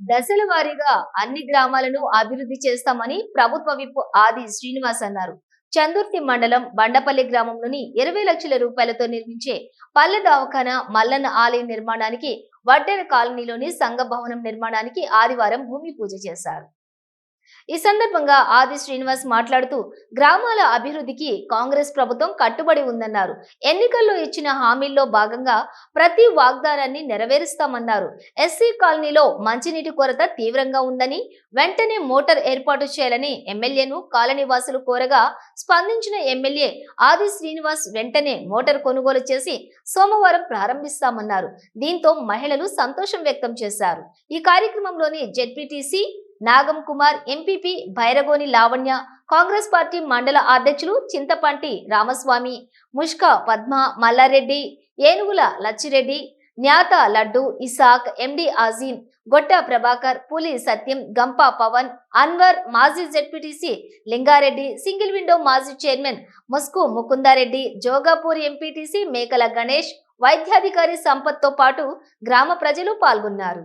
దశల వారీగా అన్ని గ్రామాలను అభివృద్ధి చేస్తామని ప్రభుత్వ విప్ ఆది శ్రీనివాస్ అన్నారు. చందుర్తి మండలం బండపల్లి గ్రామంలోని ఇరవై లక్షల రూపాయలతో నిర్మించే పల్లె దవాఖాన మల్లన్న ఆలయ నిర్మాణానికి వడ్డెర కాలనీలోని సంఘ భవనం నిర్మాణానికి ఆదివారం భూమి పూజ చేశారు. ఈ సందర్భంగా ఆది శ్రీనివాస్ మాట్లాడుతూ గ్రామాల అభివృద్ధికి కాంగ్రెస్ ప్రభుత్వం కట్టుబడి ఉందన్నారు. ఎన్నికల్లో ఇచ్చిన హామీల్లో భాగంగా ప్రతి వాగ్దానాన్ని నెరవేరుస్తామన్నారు. ఎస్సీ కాలనీలో మంచినీటి కొరత తీవ్రంగా ఉందని వెంటనే మోటార్ ఏర్పాటు చేయాలని ఎమ్మెల్యేను కాలనీ వాసులు కోరగా స్పందించిన ఎమ్మెల్యే ఆది శ్రీనివాస్ వెంటనే మోటార్ కొనుగోలు చేసి సోమవారం ప్రారంభిస్తామన్నారు. దీంతో మహిళలు సంతోషం వ్యక్తం చేశారు. ఈ కార్యక్రమంలోని ZPTC Nagam Kumar MPP Bhairagoni Lavanya Congress party మండల అధ్యక్షులు చింతపంటి రామస్వామి ముష్క పద్మ మల్లారెడ్డి ఏనుగుల లచ్చిరెడ్డి న్యాత లడ్డు ఇసాక్ ఎండి ఆజీం గొట్ట ప్రభాకర్ పులి సత్యం గంప పవన్ అన్వర్ మాజీ జెడ్పీటీసీ లింగారెడ్డి సింగిల్ విండో మాజీ చైర్మన్ ముస్కు ముకుందారెడ్డి జోగాపూర్ ఎంపీటీసీ మేకల గణేష్ వైద్యాధికారి సంపత్తో పాటు గ్రామ ప్రజలు పాల్గొన్నారు.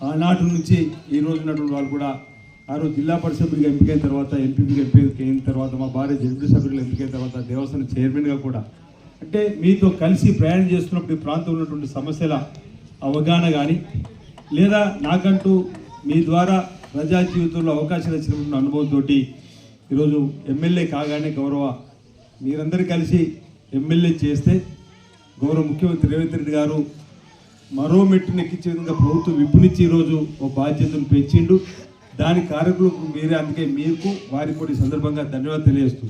ఆనాటి నుంచి ఈ రోజు ఉన్నటువంటి వాళ్ళు కూడా ఆ రోజు జిల్లా పరిషత్ ఎంపికైన తర్వాత ఎంపీగా ఎంపికైన తర్వాత మా భార్య జడ్పీ సభ్యులు ఎంపికైన తర్వాత దేవస్థానం చైర్మన్గా కూడా. అంటే మీతో కలిసి ప్రయాణం చేస్తున్నప్పుడు ఈ ప్రాంతంలో ఉన్నటువంటి సమస్యల అవగాహన కానీ లేదా నాకంటూ మీ ద్వారా ప్రజా జీవితంలో అవకాశాలు ఇచ్చినటువంటి అనుభవంతో ఈరోజు ఎమ్మెల్యే కాగానే గౌరవ మీరందరూ కలిసి ఎమ్మెల్యే చేస్తే గౌరవ ముఖ్యమంత్రి రేవంత్ రెడ్డి గారు మరో మెట్టును ఎక్కించే విధంగా ప్రభుత్వం విప్పునిచ్చి ఈరోజు ఓ బాధ్యతను పెంచిండు. దాని కార్యక్రమం మీరే. అందుకే మీకు వారికి కూడా ఈ సందర్భంగా ధన్యవాదాలు తెలియజేస్తూ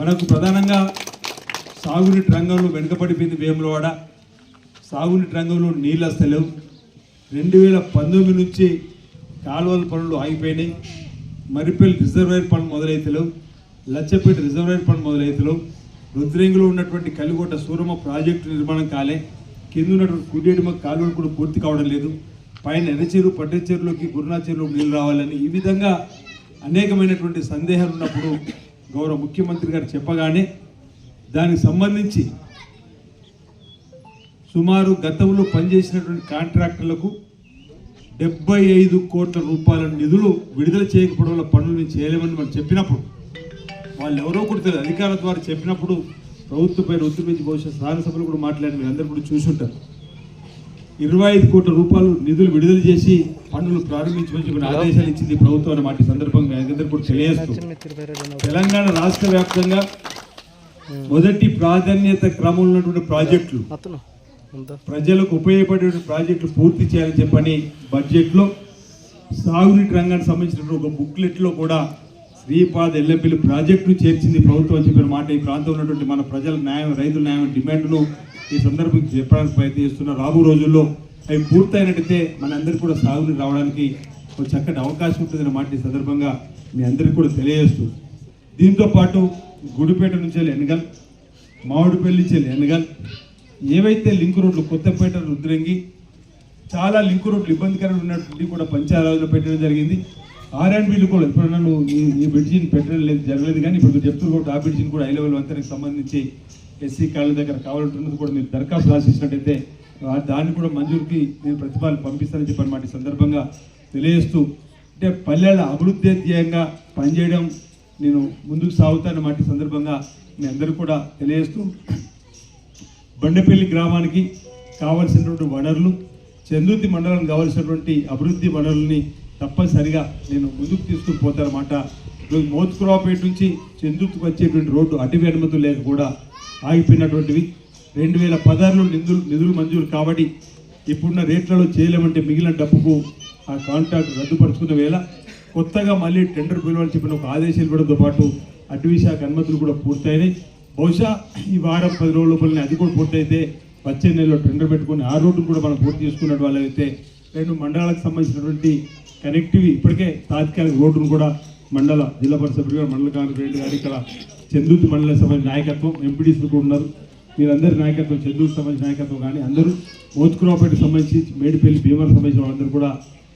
మనకు ప్రధానంగా సాగునీటి రంగంలో వెనుకబడిపోయింది వేములవాడ. సాగునీటి రంగంలో నీళ్ళు వస్తలేవు రెండు వేల పంతొమ్మిది నుంచి కాలువల పనులు ఆగిపోయినాయి. మరిపల్లి రిజర్వేర్ పనులు మొదలైతలేవు. లచ్చపేట రిజర్వేర్ పనులు మొదలైతలేవు. రుద్రంగిలో ఉన్నటువంటి కలిగొట్ట సూరమ్మ ప్రాజెక్టు నిర్మాణం కాలే. కింద ఉన్నటువంటి కుడియడమ కాలువలు కూడా పూర్తి కావడం లేదు. పైన ఎర్రచేరు పట్టెచేరులోకి గురునా చెరువులోకి నీళ్ళు రావాలని ఈ విధంగా అనేకమైనటువంటి సందేహాలు ఉన్నప్పుడు గౌరవ ముఖ్యమంత్రి గారు చెప్పగానే దానికి సంబంధించి సుమారు గతంలో పనిచేసినటువంటి కాంట్రాక్టర్లకు డెబ్బై ఐదు కోట్ల రూపాయల నిధులు విడుదల చేయకపోవడం వల్ల పనులు మేము చేయలేమని మనం చెప్పినప్పుడు వాళ్ళు ఎవరో కూడా తెలియదు. అధికారుల ద్వారా చెప్పినప్పుడు ప్రభుత్వంపై ఒత్తిడి పెంచి బహుశా శాసనసభలు కూడా మాట్లాడి మీరు అందరూ కూడా చూసుంటారు ఇరవై ఐదు కోట్ల రూపాయలు నిధులు విడుదల చేసి పనులు ప్రారంభించమని కొన్ని ఆదేశాలు ఇచ్చింది ప్రభుత్వం అనే మాట సందర్భంగా మీ అందరూ కూడా తెలియజేస్తూ. తెలంగాణ రాష్ట్ర వ్యాప్తంగా మొదటి ప్రాధాన్యత క్రమంలో ఉన్నటువంటి ప్రాజెక్టులు ప్రజలకు ఉపయోగపడే ప్రాజెక్టులు పూర్తి చేయాలని చెప్పని బడ్జెట్లో. సాగునీటి రంగానికి సంబంధించిన ఒక బుక్లెట్లో కూడా శ్రీపాద ఎల్లపల్లి ప్రాజెక్టును చేర్చింది ప్రభుత్వం అని చెప్పిన మాట. ఈ ప్రాంతంలో ఉన్నటువంటి మన ప్రజల న్యాయం రైతుల న్యాయం డిమాండ్ను ఈ సందర్భంగా చెప్పడానికి ప్రయత్నం చేస్తున్న రాబో రోజుల్లో అవి పూర్తయినట్టయితే మన అందరికీ కూడా సాగునీరు రావడానికి ఒక చక్కటి అవకాశం ఉంటుందన్న మాట ఈ సందర్భంగా మీ అందరికీ కూడా తెలియజేస్తూ. దీంతో పాటు గుడిపేట నుంచి వెళ్ళి ఎనగల్ మామిడిపల్లి నుంచి వెళ్ళి ఎనగల్ ఏవైతే లింక్ రోడ్లు కొత్తపేట రుద్రంగి చాలా లింక్ రోడ్లు ఇబ్బందికరంగా ఉన్నటువంటి కూడా పంచాయతీలో పెట్టడం జరిగింది. ఆర్ అండ్ బిల్లు కూడా ఇప్పుడు నన్ను ఈ బ్రిడ్జిని పెట్టడం లేదు జరగలేదు కానీ ఇప్పుడు చెప్తున్నారు కూడా ఆ బ్రిడ్జిని కూడా హై లెవెల్ వంతెనకి సంబంధించి ఎస్సీ కాళ్ళ దగ్గర కావాలంటున్నది కూడా మీరు దరఖాస్తు రాసినట్టయితే దాన్ని కూడా మంజూరుకి నేను ప్రతిపాదన పంపిస్తానని చెప్పి అన్నమాట. ఈ సందర్భంగా తెలియజేస్తూ అంటే పల్లెల అభివృద్ధి ధ్యేయంగా పనిచేయడం నేను ముందుకు సాగుతానన్నమాట. ఈ సందర్భంగా మీ అందరూ కూడా తెలియజేస్తూ బండపల్లి గ్రామానికి కావలసినటువంటి వనరులు చందుర్తి మండలం కావలసినటువంటి అభివృద్ధి వనరుల్ని తప్పనిసరిగా నేను ముందుకు తీసుకుని పోతానమాట ఈరోజు మోత్కురావుపేట నుంచి చందుర్తికి వచ్చేటువంటి రోడ్డు అటవీ అనుమతులు లేక కూడా ఆగిపోయినటువంటివి. రెండు వేల పదహారులో నిధులు నిధులు మంజూరు కాబట్టి ఇప్పుడున్న రేట్లలో చేయలేమంటే మిగిలిన డబ్బుకు ఆ కాంట్రాక్ట్ రద్దుపరుచుకున్న వేళ కొత్తగా మళ్ళీ టెండర్ పిలవాలని చెప్పిన ఒక ఆదేశాలు ఇవ్వడంతో పాటు అటవీ శాఖ అనుమతులు కూడా పూర్తయినాయి. బహుశా ఈ వారం పది రోజుల లోపలనే అది కూడా పూర్తయితే వచ్చే నెలలో టెండర్ పెట్టుకుని ఆ రోడ్డు కూడా మనం పూర్తి చేసుకున్నట్టు వాళ్ళైతే రెండు మండలాలకు సంబంధించినటువంటి కనెక్టివ్ ఇప్పటికే తాత్కాలిక రోడ్డును కూడా మండల జిల్లా పరిషత్ గారు, మండల కాంగ్రెస్ గారు ఇక్కడ చంద్రుతి మండల సభ నాయకత్వం ఎంపీడీసీలు కూడా ఉన్నారు. మీరందరి నాయకత్వం చందూరు సంబంధించిన నాయకత్వం కానీ అందరూ మోత్కురావుపేట సంబంధించి మేడిపల్లి భీమవరం సంబంధించిన వాళ్ళందరూ కూడా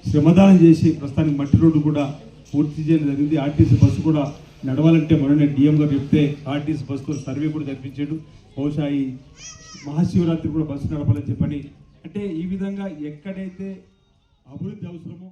శ్రమదానం చేసి ప్రస్తుతానికి మట్టి రోడ్డు కూడా పూర్తి చేయడం జరిగింది. ఆర్టీసీ బస్సు కూడా నడవాలంటే మొన్న డిఎంగా చెప్తే ఆర్టీసీ బస్సులో సర్వే కూడా జరిపించాడు బహుశా ఈ మహాశివరాత్రి కూడా బస్సు నడపాలని చెప్పని. అంటే ఈ విధంగా ఎక్కడైతే అభివృద్ధి అవసరమో